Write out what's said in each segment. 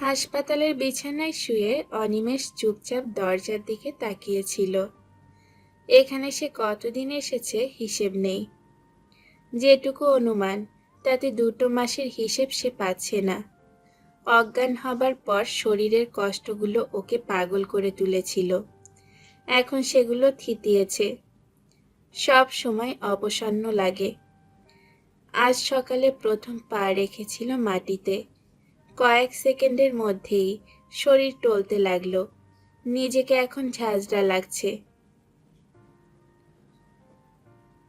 হাসপাতালের বিছানায় শুয়ে অনিমেষ চুপচাপ দরজার দিকে তাকিয়েছিল। এখানে সে কতদিন এসেছে হিসেব নেই। যেটুকু অনুমান, তাতে দুটো মাসের হিসেব সে পাচ্ছে না। অজ্ঞান হবার পর শরীরের কষ্টগুলো ওকে পাগল করে তুলেছিল। এখন সেগুলো থিতিয়েছে। সব সময় অবসন্ন লাগে। আজ সকালে প্রথম পা রেখেছিল মাটিতে। কয়েক সেকেন্ডের মধ্যেই শরীর টলতে লাগল। নিজেকে এখন ঝাঁঝরা লাগছে।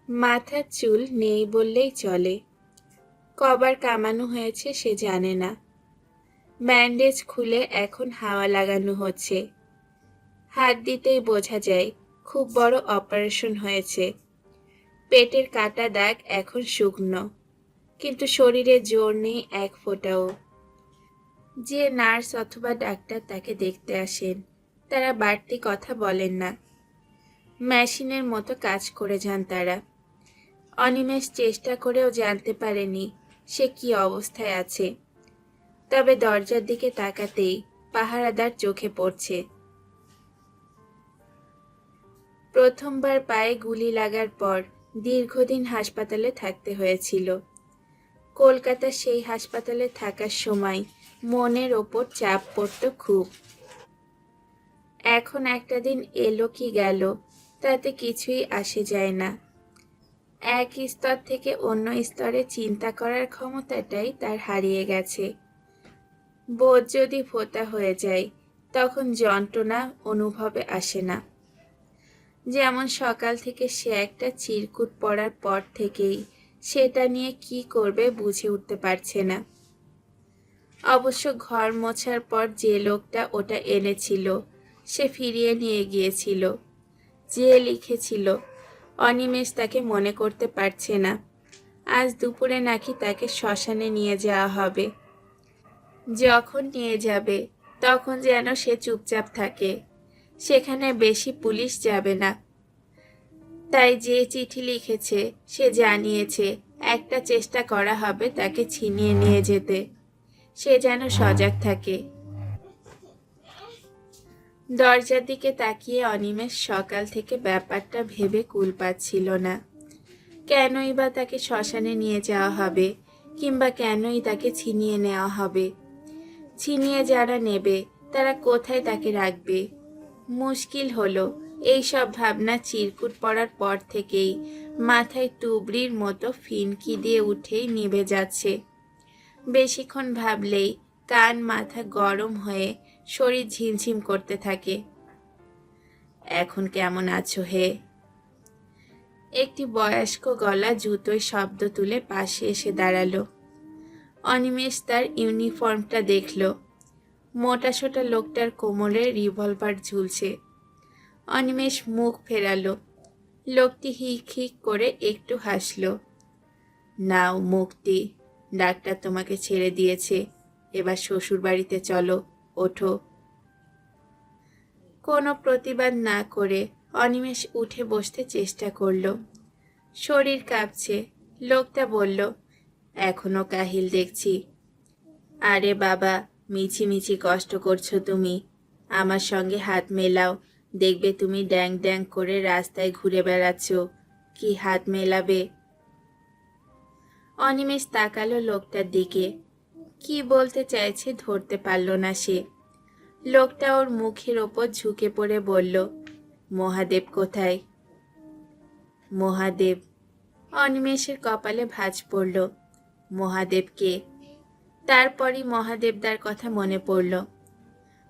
মাথার চুল নেই বললেই চলে। কবার কামানো হয়েছে সে জানে না। ব্যান্ডেজ খুলে এখন হাওয়া লাগানো হচ্ছে। হাত দিতেই বোঝা যায়, খুব বড় অপারেশন হয়েছে। পেটের কাটা দাগ এখন শুকনো, কিন্তু শরীরে জোর নেই এক ফোঁটাও। যে নার্স অথবা ডাক্তার তাকে দেখতে আসেন, তারা বাড়তি কথা বলেন না। মেশিনের মতো কাজ করে যান তারা। অনিমেষ চেষ্টা করেও জানতে পারেনি সে কি অবস্থায় আছে। তবে দরজার দিকে তাকাতেই পাহারাদার চোখে পড়ছে। প্রথমবার পায়ে গুলি লাগার পর দীর্ঘদিন হাসপাতালে থাকতে হয়েছিল। কলকাতা সেই হাসপাতালে থাকার সময় মনের ওপর চাপ পড়তো খুব। এখন একটা দিন এলো কি গেল, তাতে কিছুই আসে যায় না। এক স্তর থেকে অন্য স্তরে চিন্তা করার ক্ষমতাটাই তার হারিয়ে গেছে। বোধ যদি ফোতা হয়ে যায়, তখন যন্ত্রণা অনুভবে আসে না। যেমন সকাল থেকে সে একটা চিরকুট পড়ার পর থেকেই সেটা নিয়ে কি করবে বুঝে উঠতে পারছে না। অবশ্য ঘর মোছার পর যে লোকটা ওটা এনেছিল, সে ফিরিয়ে নিয়ে গিয়েছিল। যে লিখেছিল, অনিমেষ তাকে মনে করতে পারছে না। আজ দুপুরে নাকি তাকে শ্মশানে নিয়ে যাওয়া হবে। যখন নিয়ে যাবে, তখন যেন সে চুপচাপ থাকে। সেখানে বেশি পুলিশ যাবে না। তাই যে চিঠি লিখেছে, সে জানিয়েছে, একটা চেষ্টা করা হবে তাকে ছিনিয়ে নিয়ে যেতে। সে যেন সজাগ থাকে। দরজার দিকে তাকিয়ে অনিমেষ সকাল থেকে ব্যাপারটা ভেবে কুল পাচ্ছিল না। কেনই বা তাকে শ্মশানে নিয়ে যাওয়া হবে কিংবা কেনই তাকে ছিনিয়ে নেওয়া হবে? ছিনিয়ে যারা নেবে, তারা কোথায় তাকে রাখবে? মুশকিল হলো, এই সব ভাবনা চিরকুট পড়ার পর থেকেই মাথায় টুবড়ির মতো ফিনকি দিয়ে উঠেই নিভে যাচ্ছে। বেশিক্ষণ ভাবলেই কান মাথা গরম হয়ে শরীর ঝিমঝিম করতে থাকে। এখন কেমন আছো হে? একটি বয়স্ক গলা জুতোয় শব্দ তুলে পাশে এসে দাঁড়াল। অনিমেষ তার ইউনিফর্মটা দেখল। মোটা সোটা লোকটার কোমরে রিভলভার ঝুলছে। অনিমেষ মুখ ফেরালো। লোকটি হিক হিক করে একটু হাসলো। নাও মুক্তি। ডাক্তার তোমাকে ছেড়ে দিয়েছে। এবার শ্বশুর বাড়িতে চলো, ওঠো। কোনো প্রতিবাদ না করে অনিমেষ উঠে বসতে চেষ্টা করল। শরীর কাঁপছে। লোকটা বলল, এখনও কাহিল দেখছি। আরে বাবা মিছি মিছি কষ্ট করছ তুমি। আমার সঙ্গে হাত মেলাও। দেখবে তুমি ড্যাং ড্যাং করে রাস্তায় ঘুরে বেড়াচ্ছ। কি হাত মেলাবে? অনিমেষ তাকালো লোকটার দিকে। কি বলতে চাইছে ধরতে পারল না সে। লোকটা ওর মুখের ওপর ঝুঁকে পড়ে বলল, মহাদেব কোথায়? মহাদেব? অনিমেষের কপালে ভাঁজ পড়ল মহাদেবকে তারপরই মহাদেবদার কথা মনে পড়ল।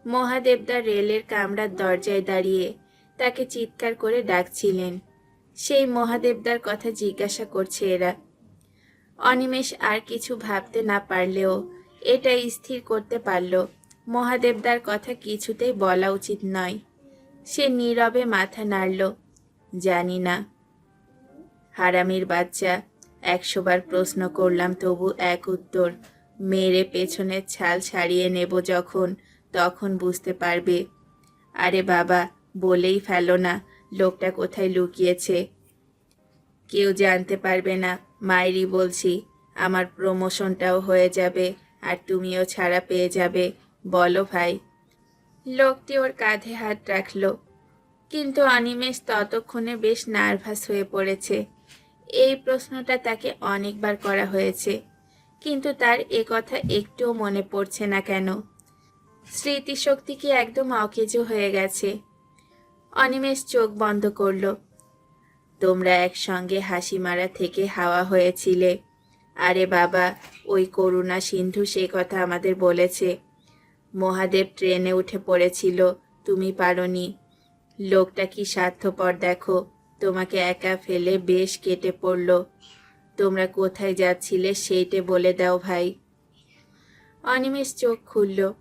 মহাদেবদার রেলের কামরার দরজায় দাঁড়িয়ে তাকে চিৎকার করে ডাকছিলেন। সেই মহাদেবদার কথা জিজ্ঞাসা করছে এরা। অনিমেষ আর কিছু ভাবতে না পারলেও এটা স্থির করতে পারল। মহাদেবদার কথা কিছুতেই বলা উচিত নয়। সে নীরবে মাথা নাড়ল। জানি না। হারামির বাচ্চা, একশোবার প্রশ্ন করলাম তবু এক উত্তর, মেরে পেছনের ছাল ছাড়িয়ে নেব যখন, তখন বুঝতে পারবে। আরে বাবা, বলেই ফেলো না, লোকটা কোথায় লুকিয়েছে। কেউ জানতে পারবে না। মায়েরই বলছি, আমার প্রমোশনটাও হয়ে যাবে আর তুমিও ছাড়া পেয়ে যাবে। বলো ভাই। লোকটি ওর কাঁধে হাত রাখল। কিন্তু অনিমেষ ততক্ষণে বেশ নার্ভাস হয়ে পড়েছে। এই প্রশ্নটা তাকে অনেকবার করা হয়েছে, কিন্তু তার এ কথা একটুও মনে পড়ছে না কেন। স্মৃতিশক্তি কি একদম অকেজো হয়ে গেছে। অনিমেষ চোখ বন্ধ করল। তোমরা একসঙ্গে হাসি মারা থেকে হাওয়া হয়েছিলে। আরে বাবা, ওই করুণা সিন্ধু সে কথা আমাদের বলেছে। মহাদেব ট্রেনে উঠে পড়েছিল, তুমি পারোনি। লোকটা কি স্বার্থপর দেখো, তোমাকে একা ফেলে বেশ কেটে পড়ল। তোমরা কোথায় যাচ্ছিলে সেইটে বলে দাও ভাই। অনিমেষ চোখ খুলল,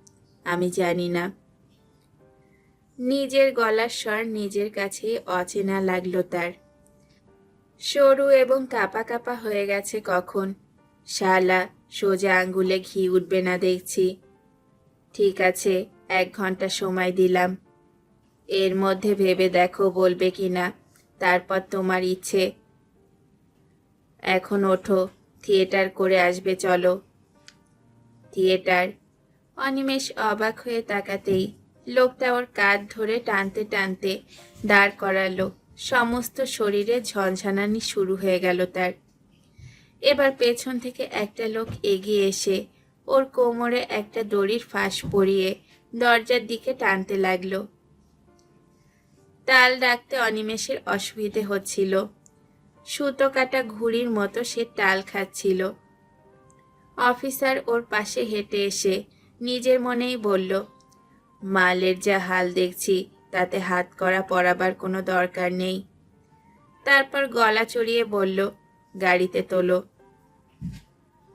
আমি জানি না। নিজের গলার স্বর নিজের কাছে অচেনা লাগল তার। সরু এবং কাপা কাপা হয়ে গেছে কখন। শালা, সোজা আঙ্গুলে ঘি উঠবে না দেখছি। ঠিক আছে, এক ঘণ্টা সময় দিলাম। এর মধ্যে ভেবে দেখো বলবে কি না তারপর তোমার ইচ্ছে। এখন ওঠো, থিয়েটার করে আসবে, চলো। থিয়েটার। অনিমেষ অবাক হয়ে তাকাতেই, লোকটা ওর কাঁধ ধরে টানতে টানতে দাঁড় করালো। সমস্ত শরীরে ঝনঝনানি শুরু হয়ে গেল তার। এবার পেছন থেকে একটা লোক এগিয়ে এসে ওর কোমরে একটা দড়ির ফাঁস পরিয়ে দরজার দিকে টানতে লাগল। তাল ডাকতে অনিমেষের অসুবিধে হচ্ছিল। সুতো কাটা ঘুড়ির মতো সে তাল খাচ্ছিল। অফিসার ওর পাশে হেঁটে এসে নিজের মনেই বলল, মালের যা হাল দেখছি তাতে হাত করা পরাবার কোনো দরকার নেই। তারপর গলা চড়িয়ে বলল, গাড়িতে তোলো।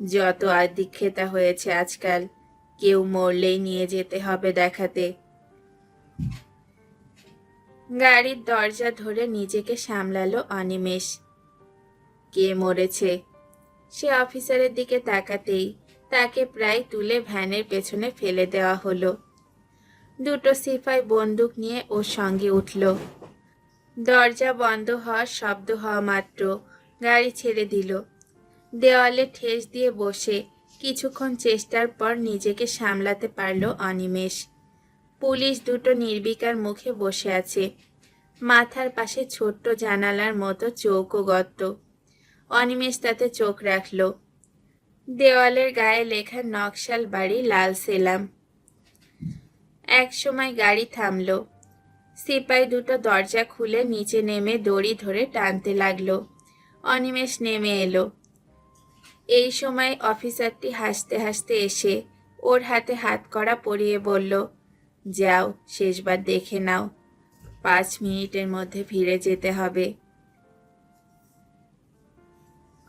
যত আদিক্ষেতা হয়েছে আজকাল, কেউ মরলেই নিয়ে যেতে হবে দেখাতে। গাড়ির দরজা ধরে নিজেকে সামলালো অনিমেষ। কে মরেছে? সে অফিসারের দিকে তাকাতেই তাকে প্রায় তুলে ভ্যানের পেছনে ফেলে দেওয়া হলো। দুটো সিপাই বন্দুক নিয়ে ওর সঙ্গে উঠল। দরজা বন্ধ হওয়ার শব্দ হওয়া মাত্র গাড়ি ছেড়ে দিল। দেওয়ালে ঠেস দিয়ে বসে কিছুক্ষণ চেষ্টার পর নিজেকে সামলাতে পারল অনিমেষ। পুলিশ দুটো নির্বিকার মুখে বসে আছে। মাথার পাশে ছোট্ট জানালার মতো চৌকো গর্ত। অনিমেষ তাতে চোখ রাখল। দেওয়ালের গায়ে লেখা নকশাল বাড়ি লাল সেলাম। এক সময় গাড়ি থামলো। সিপাই দুটো দরজা খুলে নিচে নেমে দড়ি ধরে টানতে লাগল। অনিমেষ নেমে এলো। এই সময় অফিসারটি হাসতে হাসতে এসে ওর হাতে হাত করা পরিয়ে বলল, যাও, শেষবার দেখে নাও। পাঁচ মিনিটের মধ্যে ফিরে যেতে হবে।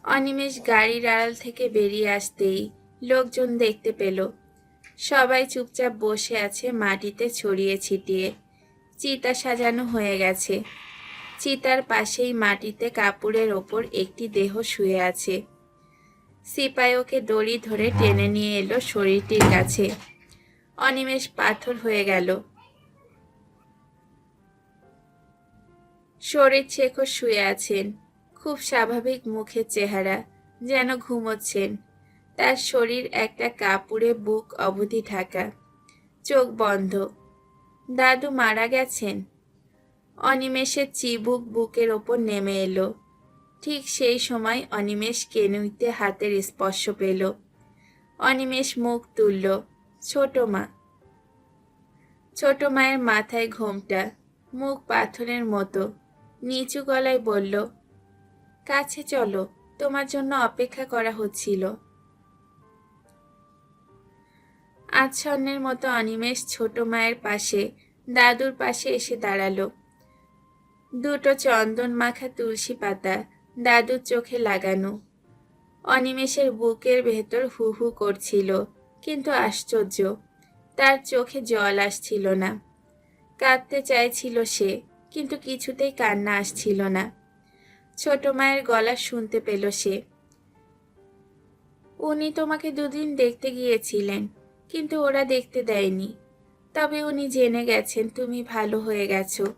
অনিমেষ গাড়ির আড়াল থেকে বেরিয়ে আসতেই লোকজন দেখতে পেল। সবাই চুপচাপ বসে আছে মাটিতে ছড়িয়ে ছিটিয়ে। চিতা সাজানো হয়ে গেছে। চিতার পাশেই মাটিতে কাপড়ের ওপর একটি দেহ শুয়ে আছে। সিপাইওকে দড়ি ধরে টেনে নিয়ে এলো শরীরটির কাছে। অনিমেষ পাথর হয়ে গেল। শরীর শেখর শুয়ে আছেন। খুব স্বাভাবিক মুখের চেহারা, যেন ঘুমোচ্ছেন। তার শরীর একটা কাপড়ে বুক অবধি ঢাকা। চোখ বন্ধ। দাদু মারা গেছেন। অনিমেষে চিবুক বুকের ওপর নেমে এলো। ঠিক সেই সময় অনিমেষ কেনুইতে হাতের স্পর্শ পেল। অনিমেষ মুখ তুলল, ছোট মা। ছোট মায়ের মাথায় ঘোমটা, মুখ পাথরের মতো। নিচু গলায় বলল, কাছে চলো, তোমার জন্য অপেক্ষা করা হচ্ছিল। আচ্ছন্নের মতো অনিমেষ ছোট মায়ের পাশে, দাদুর পাশে এসে দাঁড়াল। দুটো চন্দন মাখা তুলসী পাতা দাদুর চোখে লাগানো। অনিমেষের বুকের ভেতর হু হু করছিল, কিন্তু আশ্চর্য, তার চোখে জল আসছিল না। কাঁদতে চাইছিল সে, কিন্তু কিছুতেই কান্না আসছিল না। ছোট মায়ের গলা শুনতে পেল সে। উনি তোমাকে দুদিন দেখতে গিয়েছিলেন কিন্তু ওরা দেখতে দেয়নি। তবে উনি জেনে গেছেন, তুমি ভালো হয়ে গেছো।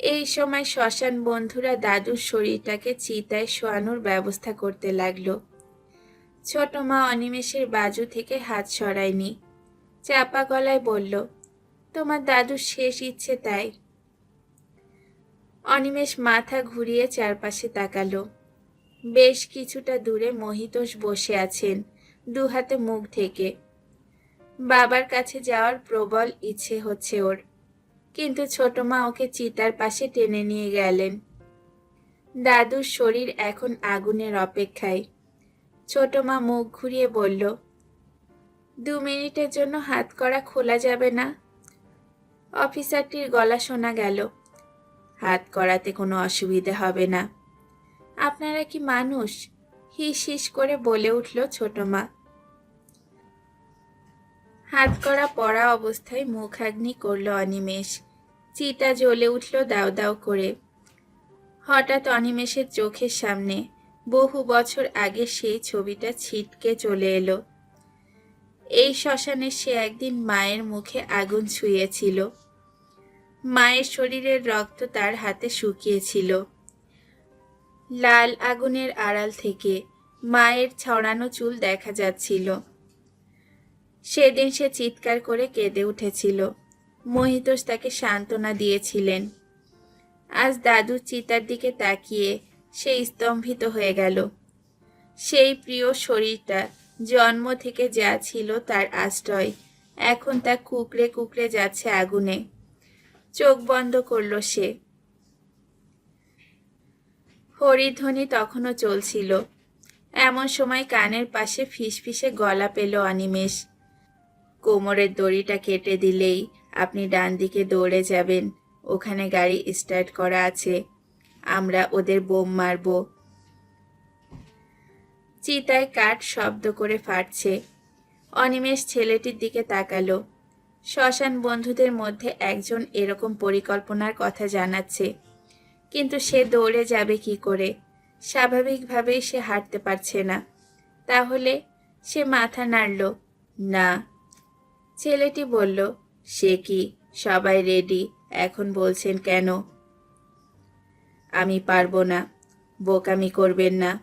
এই সময় শ্মশান বন্ধুরা দাদুর শরীরটাকে চিতায় শোয়ানোর ব্যবস্থা করতে লাগল। ছোট মা অনিমেষের বাজু থেকে হাত সরায়নি। চাপা গলায় বলল, তোমার দাদুর শেষ ইচ্ছে তাই। অনিমেষ মাথা ঘুরিয়ে চারপাশে তাকালো। বেশ কিছুটা দূরে মহিতোষ বসে আছেন। দু হাতে মুখ ঢেকে। বাবার কাছে যাওয়ার প্রবল ইচ্ছে হচ্ছে ওর। কিন্তু ছোট মা ওকে চিতার পাশে টেনে নিয়ে গেলেন। দাদুর শরীর এখন আগুনের অপেক্ষায়। ছোট মা মুখ ঘুরিয়ে বলল, দু মিনিটের জন্য হাত করা খোলা যাবে না? অফিসারটির গলা শোনা গেল, হাত করাতে কোনো অসুবিধা হবে না। আপনারা কি মানুষ? হিস হিস করে বলে উঠল ছোট মা। হাত করা পড়া অবস্থায় মুখাগ্নি করল অনিমেষ। চিতা জ্বলে উঠল দাও দাও করে। হঠাৎ অনিমেষের চোখের সামনে বহু বছর আগে সেই ছবিটা ছিটকে চলে এলো। এই শ্মশানে সে একদিন মায়ের মুখে আগুন ছুঁয়েছিল। মায়ের শরীরের রক্ত তার হাতে শুকিয়েছিল। লাল আগুনের আড়াল থেকে মায়ের ছড়ানো চুল দেখা যাচ্ছিল। সেদিন সে চিৎকার করে কেঁদে উঠেছিল। মহিতোষ তাকে সান্ত্বনা দিয়েছিলেন। আজ দাদুর চিতার দিকে তাকিয়ে সে স্তম্ভিত হয়ে গেল। সেই প্রিয় শরীরটা জন্ম থেকে যা ছিল তার আশ্রয়, এখন তা কুকড়ে কুকড়ে যাচ্ছে আগুনে। চোখ বন্ধ করল সে। হরিধ্বনি তখনও চলছিল। এমন সময় কানের পাশে ফিসফিসে গলা পেল অনিমেষ। কোমরের দড়িটা কেটে দিলেই আপনি ডান দিকে দৌড়ে যাবেন, ওখানে গাড়ি স্টার্ট করা আছে, আমরা ওদের বোম মারব। চিতায় কাঠ শব্দ করে ফাটছে। অনিমেষ ছেলেটির দিকে তাকালো। শ্মশান বন্ধুদের মধ্যে একজন এরকম পরিকল্পনার কথা জানাচ্ছে। কিন্তু সে দৌড়ে যাবে কি করে? স্বাভাবিকভাবেই সে হাঁটতে পারছে না। তাহলে সে মাথা নাড়ল, না। ছেলেটি বলল, সে কি? সবাই রেডি? এখন বলছেন কেন? আমি পারব না। বোকামি করবেন না।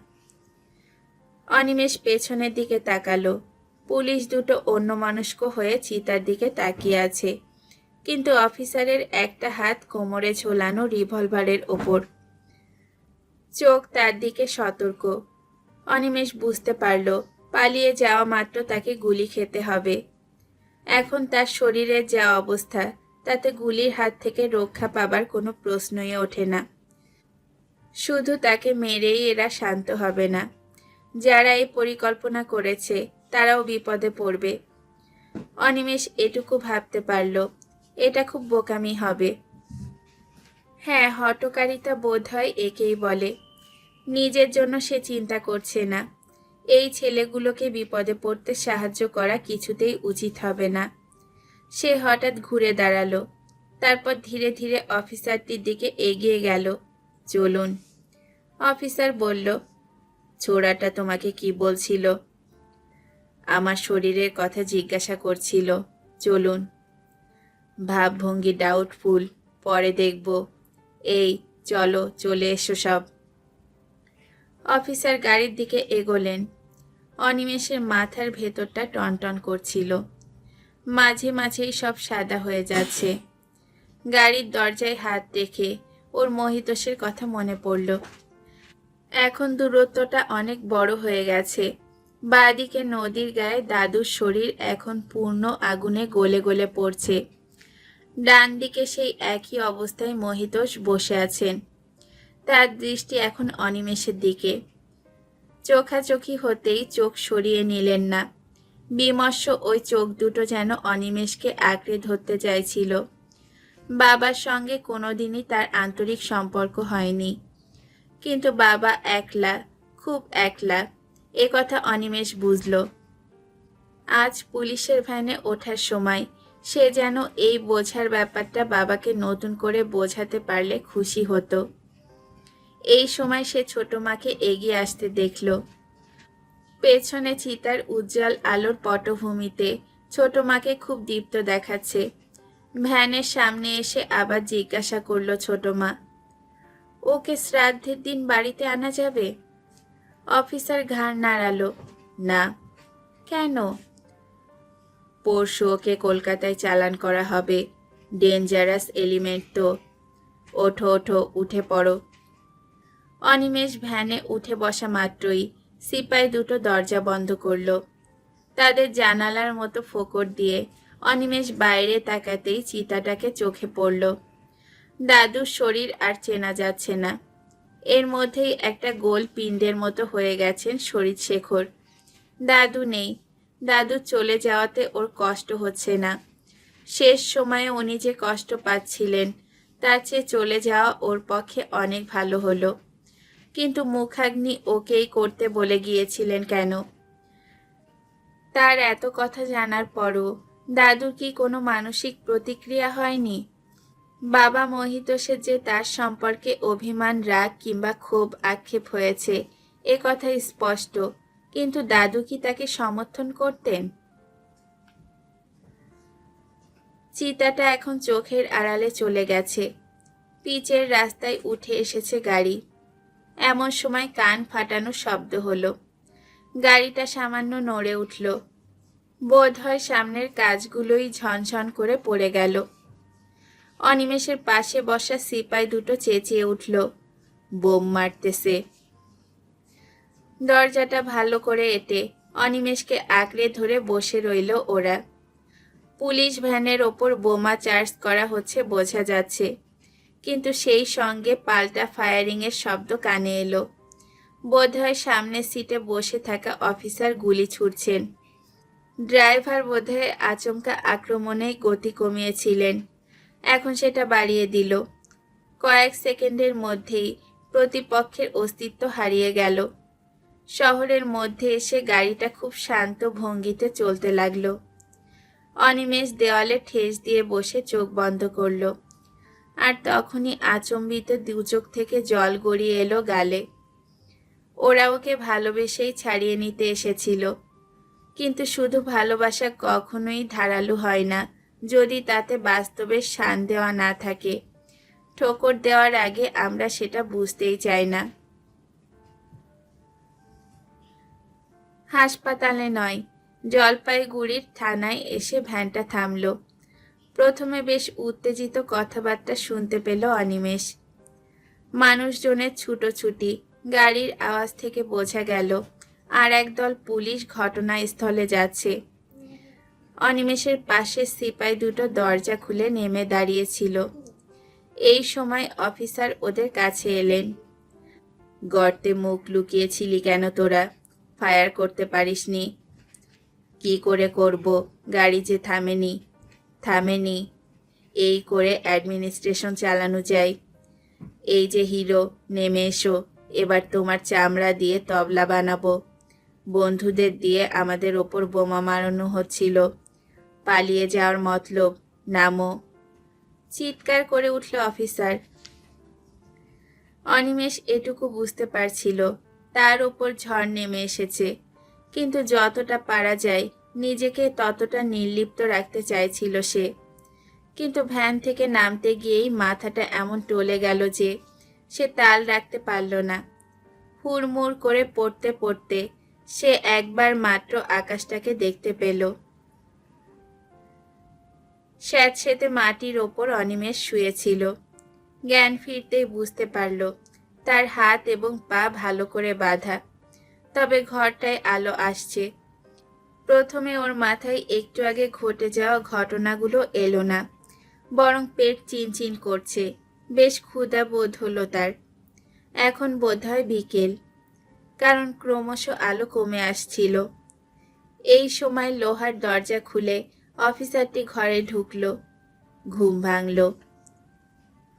অনিমেষ পেছনের দিকে তাকালো। পুলিশ দুটো অন্য অন্যমনস্ক হয়ে চিতার দিকে তাকিয়ে আছে। কিন্তু অফিসারের একটা হাত কোমরে ঝোলানো রিভলভারের ওপর। চোখ তার দিকে সতর্ক। অনিমেষ বুঝতে পারল, পালিয়ে যাওয়া মাত্র তাকে গুলি খেতে হবে। এখন তার শরীরের যা অবস্থা, তাতে গুলির হাত থেকে রক্ষা পাবার কোনো প্রশ্নই ওঠে না। শুধু তাকে মেরেই এরা শান্ত হবে না। যারা এই পরিকল্পনা করেছে, তারাও বিপদে পড়বে। অনিমেষ এটুকু ভাবতে পারল। এটা খুব বোকামি হবে। হ্যাঁ হটকারিতা বোধ হয় একেই বলে। নিজের জন্য সে চিন্তা করছে না। এই ছেলেগুলোকে বিপদে পড়তে সাহায্য করা কিছুতেই উচিত হবে না। সে হঠাৎ ঘুরে দাঁড়াল। তারপর ধীরে ধীরে অফিসারটির দিকে এগিয়ে গেল। চলুন। অফিসার বলল ছোড়াটা তোমাকে কি বলছিল? আমার শরীরের কথা জিজ্ঞাসা করছিল। চলুন। ভাবভঙ্গি ডাউটফুল পরে দেখব। এই, চলো, চলে এসো সব। অফিসার গাড়ির দিকে এগোলেন। অনিমেষের মাথার ভেতরটা টনটন করছিল। মাঝে মাঝেই সব সাদা হয়ে যাচ্ছে। গাড়ির দরজায় হাত রেখে ওর মহিতোষের কথা মনে পড়ল। এখন দূরত্বটা অনেক বড় হয়ে গেছে। বাঁদিকে নদীর গায়ে দাদুর শরীর এখন পূর্ণ আগুনে গলে গলে পড়ছে। ডান দিকে সেই একই অবস্থায় মহিতোষ বসে আছেন। তার দৃষ্টি এখন অনিমেষের দিকে। চোখাচোখি হতেই চোখ সরিয়ে নিলেন না। বিমর্ষ ওই চোখ দুটো যেন অনিমেষকে আঁকড়ে ধরতে চাইছিল। বাবার সঙ্গে কোনোদিনই তার আন্তরিক সম্পর্ক হয়নি। কিন্তু বাবা একলা, খুব একলা, এ কথা অনিমেষ বুঝল। আজ পুলিশের ভ্যানে ওঠার সময় সে যেন এই বোঝার ব্যাপারটা বাবাকে নতুন করে বোঝাতে পারলে খুশি হতো। এই সময় সে ছোট মাকে এগিয়ে আসতে দেখল। পেছনে চিতার উজ্জ্বল আলোর পটভূমিতে ছোট মাকে খুব দীপ্ত দেখাচ্ছে। ভ্যানের সামনে এসে আবার জিজ্ঞাসা করল ছোট মা, ওকে শ্রাদ্ধের দিন বাড়িতে আনা যাবে? অফিসার ঘাড় নাড়ালো, না। কেন? পরশু ওকে কলকাতায় চালান করা হবে। ডেঞ্জারাস এলিমেন্ট তো। ওঠো ওঠো, উঠে পড়ো। অনিমেষ ভ্যানে উঠে বসা মাত্রই সিপাই দুটো দরজা বন্ধ করল। তাদের জানালার মতো ফোকর দিয়ে অনিমেষ বাইরে তাকাতেই চিতাটাকে চোখে পড়ল। দাদুর শরীর আর চেনা যাচ্ছে না। এর মধ্যেই একটা গোল পিণ্ডের মতো হয়ে গেছেন শরীর শেখর। দাদু নেই। দাদু চলে যাওয়াতে ওর কষ্ট হচ্ছে না। শেষ সময়ে উনি যে কষ্ট পাচ্ছিলেন, তার চেয়ে চলে যাওয়া ওর পক্ষে অনেক ভালো হলো। কিন্তু মুখাগ্নি ওকেই করতে বলে গিয়েছিলেন কেন? তার এত কথা জানার পরও দাদুর কি কোনো মানসিক প্রতিক্রিয়া হয়নি? বাবা মহিতোষের যে তার সম্পর্কে অভিমান, রাগ কিংবা ক্ষোভ আক্ষেপ হয়েছে, এ কথা স্পষ্ট। কিন্তু দাদু কি তাকে সমর্থন করতেন? চিতাটা এখন চোখের আড়ালে চলে গেছে। পিচের রাস্তায় উঠে এসেছে গাড়ি। এমন সময় কান ফাটানো শব্দ হলো। গাড়িটা সামান্য নড়ে উঠল। বোধ হয় সামনের কাজগুলোই ঝনঝন করে পড়ে গেল। অনিমেষের পাশে বসা সিপাই দুটো চেঁচিয়ে উঠল, বোম মারতেছে। দরজাটা ভালো করে এটে অনিমেষকে আঁকড়ে ধরে বসে রইল ওরা। পুলিশ ভ্যানের ওপর বোমা চার্জ করা হচ্ছে বোঝা যাচ্ছে। কিন্তু সেই সঙ্গে পাল্টা ফায়ারিংয়ের শব্দ কানে এলো। বোধহয় সামনের সিটে বসে থাকা অফিসার গুলি ছুটছেন ড্রাইভার বোধহয় আচমকা আক্রমণে গতি কমিয়েছিলেন। এখন সেটা বাড়িয়ে দিল। কয়েক সেকেন্ডের মধ্যেই প্রতিপক্ষের অস্তিত্ব হারিয়ে গেল। শহরের মধ্যে এসে গাড়িটা খুব শান্ত ভঙ্গিতে চলতে লাগল। অনিমেষ দেওয়ালে ঠেস দিয়ে বসে চোখ বন্ধ করল। আর তখনই আচম্বিত দু চোখ থেকে জল গড়িয়ে এলো গালে। ওরা ওকে ভালোবেসেই ছাড়িয়ে নিতে এসেছিল। কিন্তু শুধু ভালোবাসা কখনোই ধারালু হয় না, যদি তাতে বাস্তবের শান দেওয়া না থাকে। ঠোকর দেওয়ার আগে আমরা সেটা বুঝতেই চাই না। হাসপাতালে নয়, জলপাইগুড়ির থানায় এসে ভ্যানটা থামল। প্রথমে বেশ উত্তেজিত কথাবার্তা শুনতে পেল অনিমেষ। মানুষজনের ছুটোছুটি, গাড়ির আওয়াজ থেকে বোঝা গেল, আর একদল পুলিশ ঘটনাস্থলে যাচ্ছে। অনিমেষের পাশে সিপাই দুটো দরজা খুলে নেমে দাঁড়িয়েছিল। এই সময় অফিসার ওদের কাছে এলেন। গর্তে মুখ লুকিয়েছিলি কেন তোরা? ফায়ার করতে পারিসনি। কি করে করব? গাড়ি যে থামেনি থামেনি। এই করে অ্যাডমিনিস্ট্রেশন চালানো যায়। এই যে হিরো, নেমে এসো। এবার তোমার চামড়া দিয়ে তবলা বানাবো। বন্ধুদের দিয়ে আমাদের ওপর বোমা মারানো হচ্ছিল। পালিয়ে যাওয়ার মতলব, নামো। চিৎকার করে উঠল অফিসার। অনিমেষ এটুকু বুঝতে পারছিল। তার ওপর ঝড় নেমে এসেছে। কিন্তু যতটা পারা যায়, নিজেকে ততটা নির্লিপ্ত রাখতে চাইছিল সে। কিন্তু ভ্যান থেকে নামতে গিয়েই মাথাটা এমন টলে গেল যে, সে তাল রাখতে পারল না। হুড়মুড় করে পড়তে পড়তে সে একবার মাত্র আকাশটাকে দেখতে পেল। স্যাঁতসেতে মাটির ওপর অনিমেষ শুয়েছিল। জ্ঞান ফিরতেই বুঝতে পারল তার হাত এবং পা ভালো করে বাঁধা। তবে ঘরটায় আলো আসছে। প্রথমে ওর মাথায় একটু আগে ঘটে যাওয়া ঘটনাগুলো এলো না, বরং পেট চিনচিন করছে। বেশ ক্ষুধা বোধ হলো তার। এখন বোধহয় বিকেল, কারণ ক্রমশ আলো কমে আসছিল। এই সময় লোহার দরজা খুলে অফিসারটি ঘরে ঢুকল, ঘুম ভাঙল।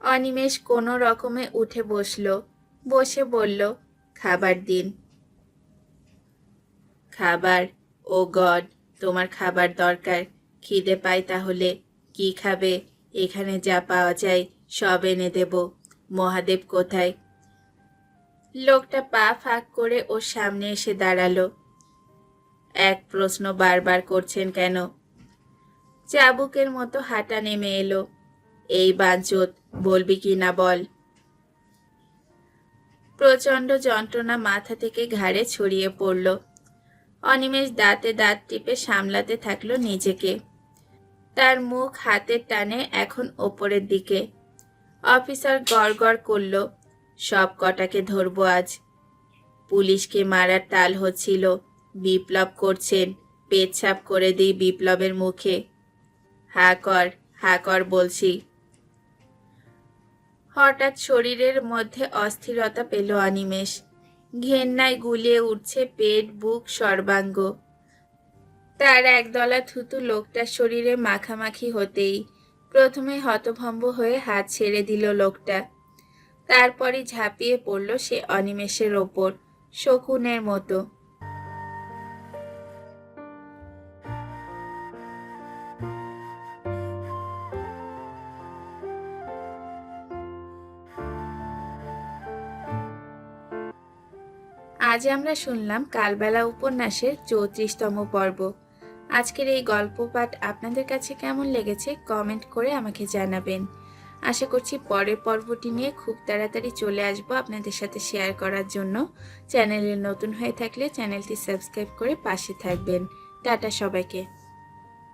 অনিমেষ কোনো রকমে উঠে বসল। বসে বলল, খাবার দিন। খাবার? ও গড, তোমার খাবার দরকার। খিদে পাই তাহলে কি খাবে? এখানে যা পাওয়া যায় সব এনে দেব। মহাদেব কোথায়? লোকটা পা ফাঁক করে ওর সামনে এসে দাঁড়াল। এক প্রশ্ন বারবার করছেন কেন? চাবুকের মতো হাঁটা নেমে এলো। এই বাঞ্চত বলবি কি না বল? প্রচণ্ড যন্ত্রণা মাথা থেকে ঘাড়ে ছড়িয়ে পড়ল। অনিমেষ দাঁতে দাঁত টিপে সামলাতে থাকল নিজেকে। তার মুখ হাতের টানে এখন ওপরের দিকে। অফিসার গড় গড় করল, সব কটাকে ধরবো আজ। পুলিশকে মারার তাল হচ্ছিল, বিপ্লব করছেন, পেচ্ছাপ করে দিই বিপ্লবের মুখে। হা কর হা কর বলছি। হঠাৎ শরীরের মধ্যে অস্থিরতা পেল অনিমেষ। ঘেন্নায় গুলিয়ে উঠছে পেট, বুক, সর্বাঙ্গ। তার একদলা থুতু লোকটার শরীরে মাখামাখি হতেই প্রথমে হতভম্ব হয়ে হাত ছেড়ে দিল লোকটা। তারপরে ঝাঁপিয়ে পড়ল সে অনিমেষের ওপর, শকুনের মতো। আজ আমরা শুনলাম কালবেলা উপন্যাসের চৌত্রিশতম পর্ব। আজকের এই গল্প পাঠ আপনাদের কাছে কেমন লেগেছে কমেন্ট করে আমাকে জানাবেন। আশা করছি পরের পর্বটি নিয়ে খুব তাড়াতাড়ি চলে আসব আপনাদের সাথে শেয়ার করার জন্য। চ্যানেলে নতুন হয়ে থাকলে চ্যানেলটি সাবস্ক্রাইব করে পাশে থাকবেন। টাটা সবাইকে।